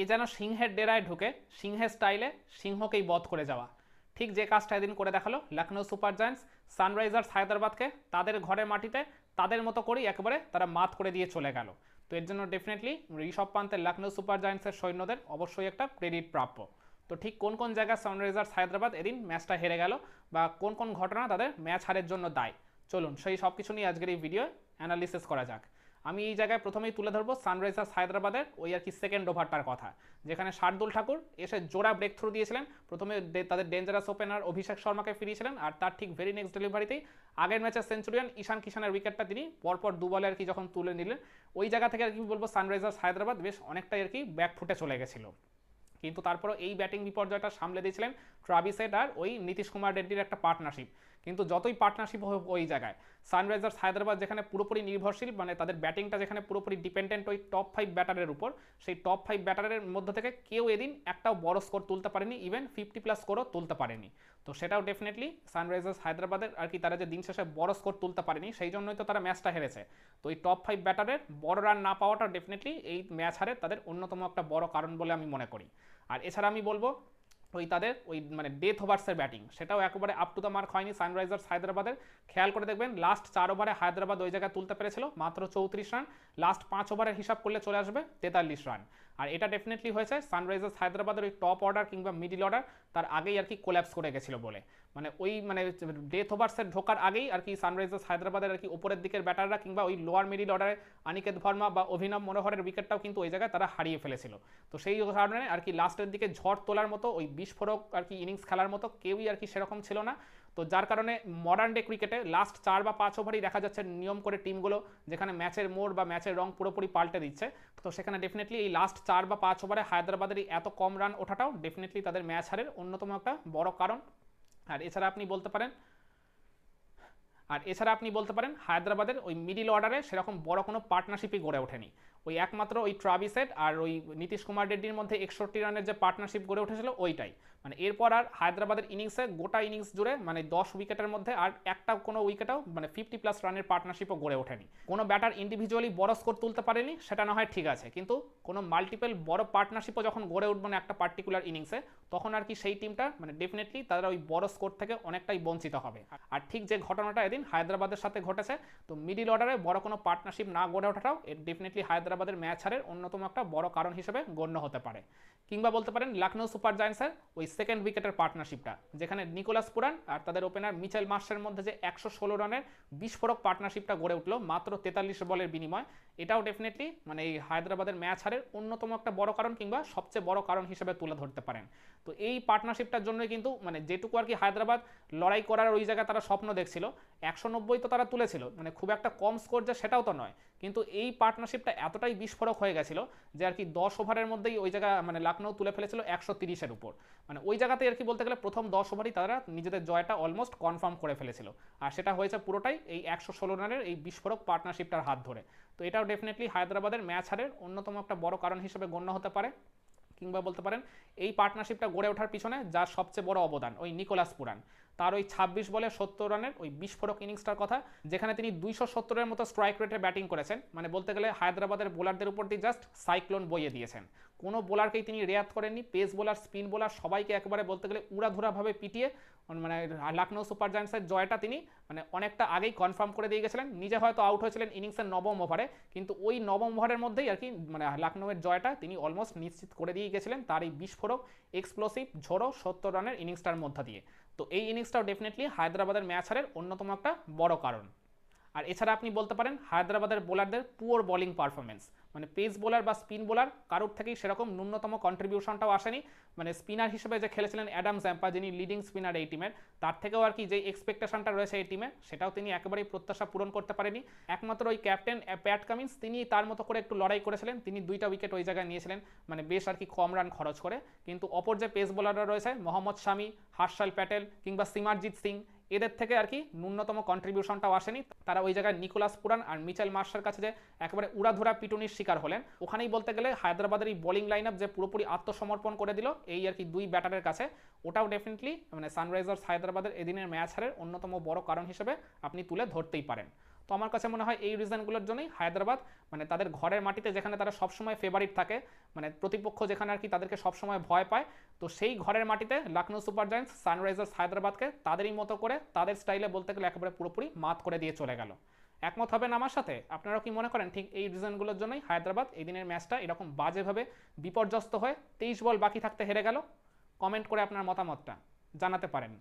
এ যেন সিংহের ডেরায় ঢুকে, সিংহের স্টাইলে সিংহকেই বধ করে যাওয়া। ঠিক যে কাজটা এদিন করে দেখাল লখনৌ সুপার জায়ান্টস, সানরাইজার্স হায়দ্রাবাদকে তাদের ঘরের মাটিতে তাদের মতো করেই একেবারে তারা মাত করে দিয়ে চলে গেল। তো এর জন্য ডেফিনেটলি ঋষভ পান্তের লখনৌ সুপার জায়ান্টসের সৈন্যদের অবশ্যই একটা ক্রেডিট প্রাপ্য। তো ঠিক কোন কোন জায়গায় সানরাইজার্স হায়দ্রাবাদ এদিন ম্যাচটা হেরে গেল বা কোন কোন ঘটনা তাদের ম্যাচ হারের জন্য দায়? চলুন সেই সব কিছু নিয়ে আজকের এই ভিডিও অ্যানালিসিস করা যাক। আমি এই জায়গায় প্রথমেই তুলে ধরবো সানরাইজার্স হায়দ্রাবাদের, ওই আর কি সেকেন্ড ওভারটার কথা। যেখানে শার্দুল ঠাকুর এসে জোড়া ব্রেক থ্রু দিয়েছিলেন। প্রথমে তাদের ডেঞ্জারাস ওপেনার অভিষেক শর্মাকে ফিরিয়েছিলেন, আর তার ঠিক ভেরি নেক্সট ডেলিভারিতেই আগের ম্যাচের সেঞ্চুরিয়ান ঈশান কিষানের উইকেটটা তিনি পরপর দু বলে আর কি যখন তুলে নিলেন, ওই জায়গা থেকে আর কি বলব সানরাইজার্স হায়দ্রাবাদ বেশ অনেকটাই আর কি ব্যাক ফুটে চলে গেছিল। কিন্তু তারপরও এই ব্যাটিং বিপর্যয়টা সামলে দিয়েছিলেন ট্রাভিসেট আর ওই নীতিশ কুমার রেড্ডির একটা পার্টনারশিপ কিন্তু যতই পার্টনারশিপ ওই জায়গায় সানরাইজার্স হায়দ্রাবাদ যেখানে পুরোপুরি নির্ভরশীল মানে তাদের ব্যাটিংটা যেখানে পুরোপুরি ডিপেন্ডেন্ট ওই টপ ফাইভ ব্যাটারের উপর, সেই টপ ফাইভ ব্যাটারের মধ্যে থেকে কেউ এদিন একটাও বড় স্কোর তুলতে পারেনি ইভেন ফিফটি প্লাস স্কোরও তুলতে পারেনি। তো সেটাও ডেফিনেটলি সানরাইজার্স হায়দ্রাবাদের আর কি তারা যে দিন শেষে বড় স্কোর তুলতে পারেনি, সেই জন্যই তো তারা ম্যাচটা হেরেছে। তো এই টপ ফাইভ ব্যাটারের বড় রান না পাওয়াটা ডেফিনেটলি এই ম্যাচ হারে তাদের অন্যতম একটা বড় কারণ বলে আমি মনে করি। আর এছাড়া আমি বলব ওই তাদের ওই মানে ডেথ ওভার্সের ব্যাটিং সেটাও একেবারে আপ টু দ্য মার্ক হয়নি সানরাইজার্স হায়দ্রাবাদের। খেয়াল করে দেখবেন লাস্ট চার ওভারে হায়দ্রাবাদ ওই জায়গায় তুলতে পেরেছিল, মাত্র চৌত্রিশ রান লাস্ট পাঁচ ওভারের হিসাব করলে চলে আসবে তেতাল্লিশ রান আর এটা ডেফিনেটলি হয়েছে সানরাইজার্স হায়দ্রাবাদের ওই টপ অর্ডার কিংবা মিডিল অর্ডার তার আগেই আর কি কোল্যাপস করে গেছিল বলে। মানে ওই মানে ডেথ ওভার্সের ঢোকার আগেই আর কি সানরাইজার্স হায়দ্রাবাদের আর কি উপরের দিকের ব্যাটাররা কিংবা ওই লোয়ার মিডিল অর্ডারে অনিকেত ভার্মা বা অভিনব মনোহরের উইকেটটাও কিন্তু ওই জায়গায় তারা হারিয়ে ফেলেছিল। তো সেই কারণে আর কি লাস্টের দিকে ঝড় তোলার মতো ওই বিস্ফোরক আর কি ইনিংস খেলার মতো কেউই আর কি সেরকম ছিল না। তো যার কারণে মডার্ন ডে ক্রিকেটে লাস্ট চার বা পাঁচ ওভারই দেখা যাচ্ছে নিয়ম করে টিমগুলো যেখানে ম্যাচের মোড় বা ম্যাচের রং পুরোপুরি পাল্টে দিচ্ছে। তো সেখানে ডেফিনেটলি এই লাস্ট চার বা পাঁচ ওভারে হায়দ্রাবাদের এত কম রান ওঠাটাও ডেফিনেটলি তাদের ম্যাচ হারের অন্যতম একটা বড় কারণ। আর এছাড়া আপনি বলতে পারেন, আর এছাড়া আপনি বলতে পারেন হায়দ্রাবাদের ওই মিডিল অর্ডারে সেরকম বড় কোনো পার্টনারশিপই গড়ে ওঠেনি। ওই একমাত্র ওই ট্রাভিসেট আর ওই নীতিশ কুমার রেড্ডির মধ্যে একষট্টি রানের যে পার্টনারশিপ গড়ে উঠেছিল, ওইটাই। মানে এরপর আর হায়দ্রাবাদের ইনিংসে গোটা ইনিংস জুড়ে মানে দশ উইকেটের মধ্যে আর একটা কোনো উইকেটেও মানে ফিফটি প্লাস রানের পার্টনারশিপও গড়ে ওঠেনি। কোনো ব্যাটার ইন্ডিভিজুয়ালি বড় স্কোর তুলতে পারেনি, সেটা না হয় ঠিক আছে। কিন্তু কোনো মাল্টিপল বড় পার্টনারশিপও যখন গড়ে উঠবে না একটা পার্টিকুলার ইনিংসে তখন আর কি সেই টিমটা মানে ডেফিনেটলি তারা ওই বড় স্কোর থেকে অনেকটাই বঞ্চিত হবে। আর ঠিক যে ঘটনাটা এদিন হায়দ্রাবাদের সাথে ঘটেছে, তো মিডিল অর্ডারে বড় কোনো পার্টনারশিপ না গড়ে ওঠাটাও ডেফিনেটলি হায়দ্রাবাদের ম্যাচ হারের অন্যতম একটা বড় কারণ হিসেবে গণ্য হতে পারে। কিংবা বলতে পারেন লখনৌ সুপার জায়ান্সের ওই সেকেন্ড উইকেটের পার্টনারশিপটা যেখানে নিকোলাস পুরান আর তাদের ওপেনার মিচেল মার্শের মধ্যে যে একশো ষোলো রানের বিস্ফোরক পার্টনারশিপটা গড়ে উঠল মাত্র তেতাল্লিশ বলের বিনিময় এটাও ডেফিনেটলি মানে এই হায়দ্রাবাদের ম্যাচ হারের অন্যতম একটা বড় কারণ কিংবা সবচেয়ে বড় কারণ হিসেবে তুলে ধরতে পারেন। তো এই পার্টনারশিপটার জন্যই কিন্তু মানে যেটুকু আর কি হায়দ্রাবাদ লড়াই করার ওই জায়গায় তারা স্বপ্ন দেখছিল, একশো নব্বই তো তারা তুলেছিল মানে খুব একটা কম স্কোর যে সেটাও তো নয়। কিন্তু এই পার্টনারশিপটা এতটাই বিস্ফোরক হয়ে গেছিল যে আর কি দশ ওভারের মধ্যেই ওই জায়গা মানে লখনৌ তুলে ফেলেছিল একশো তিরিশের উপর। মানে ওই জায়গাতে আর কি বলতে গেলে প্রথম দশ ওভারই তারা নিজেদের জয়টা অলমোস্ট কনফার্ম করে ফেলেছিল। আর সেটা হয়েছে পুরোটাই এই একশো ষোলো রানের এই বিস্ফোরক পার্টনারশিপটার হাত ধরে। তো এটাও ডেফিনেটলি হায়দ্রাবাদের ম্যাচ হারের অন্যতম একটা বড় কারণ হিসেবে গণ্য হতে পারে। কিংবা বলতে পারেন, এই পার্টনারশিপটা গড়ে ওঠার পিছনে যার সবচেয়ে বড় অবদান ওই নিকোলাস পুরান। তার ওই ছাব্বিশ বলে সত্তর রানের ওই বিস্ফোরক ইনিংসটার কথা, যেখানে তিনি দুইশো সত্তরের মতো স্ট্রাইক রেটে ব্যাটিং করেছেন। মানে বলতে গেলে হায়দ্রাবাদের বোলারদের উপর দিয়ে জাস্ট সাইক্লোন বইয়ে দিয়েছেন। কোনো বোলারকেই তিনি রেয়াত করেননি। পেস বোলার স্পিন বোলার সবাইকে একেবারে বলতে গেলে উড়াধুরাভাবে পিটিয়ে মানে লখনৌ সুপার জায়ান্টসের জয়টা তিনি মানে অনেকটা আগেই কনফার্ম করে দিয়ে গেছিলেন। নিজে হয়তো আউট হয়েছিলেন ইনিংসের নবম ওভারে কিন্তু ওই নবম ওভারের মধ্যেই আর কি মানে লখনৌয়ের জয়টা তিনি অলমোস্ট নিশ্চিত করে দিয়ে গেছিলেন তার এই বিস্ফোরক এক্সপ্লোসিভ ঝোড়ো সত্তর রানের ইনিংসটার মধ্য দিয়ে। তো এই ইনিংসটাও ডেফিনেটলি হায়দ্রাবাদের ম্যাচ হারের অন্যতম একটা বড় কারণ। আর এছাড়া আপনি বলতে পারেন হায়দ্রাবাদের বোলারদের পুয়ার বোলিং পারফরমেন্স মানে পেস বোলার বা স্পিন বোলার কারোর থেকেই সেরকম ন্যূনতম কন্ট্রিবিউশনটাও আসেনি। মানে স্পিনার হিসেবে যে খেলেছিলেন অ্যাডাম জ্যাম্পা, যিনি লিডিং স্পিনার এই টিমের তার থেকেও আর কি যে এক্সপেকটেশনটা রয়েছে এই টিমে সেটাও তিনি একেবারেই প্রত্যাশা পূরণ করতে পারেনি। একমাত্র ওই ক্যাপ্টেন প্যাট কামিন্স, তিনি তার মতো করে একটু লড়াই করেছিলেন। তিনি দুইটা উইকেট ওই জায়গায় নিয়েছিলেন। মানে বেশ আর কি কম রান খরচ করে। কিন্তু অপর যে পেস বোলাররা রয়েছে, মোহাম্মদ শামি হার্ষাল প্যাটেল কিংবা সিমারজিৎ সিং এদের থেকে আর কি ন্যূনতম কন্ট্রিবিউশনটাও আসেনি। তারা ওই জায়গায় নিকোলাস পুরান আর মিচেল মার্শার কাছে যে একেবারে উড়াধুরা পিটুনির শিকার হলেন, ওখানেই বলতে গেলে হায়দ্রাবাদের এই বোলিং লাইন যে পুরোপুরি আত্মসমর্পণ করে দিল এই আর কি দুই ব্যাটারের কাছে। ওটাও ডেফিনেটলি মানে সানরাইজার্স হায়দ্রাবাদের এদিনের ম্যাচ হারের অন্যতম বড় কারণ হিসেবে আপনি তুলে ধরতেই পারেন। তো আমার কাছে মনে হয় এই রিজনগুলোর জন্যই হায়দ্রাবাদ মানে তাদের ঘরের মাটিতে যেখানে তারা সবসময় ফেভারিট থাকে মানে প্রতিপক্ষ যেখানে আর কি তাদেরকে সবসময় ভয় পায়, তো সেই ঘরের মাটিতে লখনৌ সুপার জায়ান্টস সানরাইজার্স হায়দ্রাবাদকে তাদেরই মতো করে তাদের স্টাইলে বলতে গেলে একেবারে পুরোপুরি মাত করে দিয়ে চলে গেল। একমত হবেন আমার সাথে? আপনারা কি মনে করেন ঠিক এই রিজনগুলোর জন্যই হায়দ্রাবাদ এই দিনের ম্যাচটা এরকম বাজেভাবে বিপর্যস্ত হয়ে তেইশ বল বাকি থাকতে হেরে গেল? কমেন্ট করে আপনার মতামতটা জানাতে পারেন।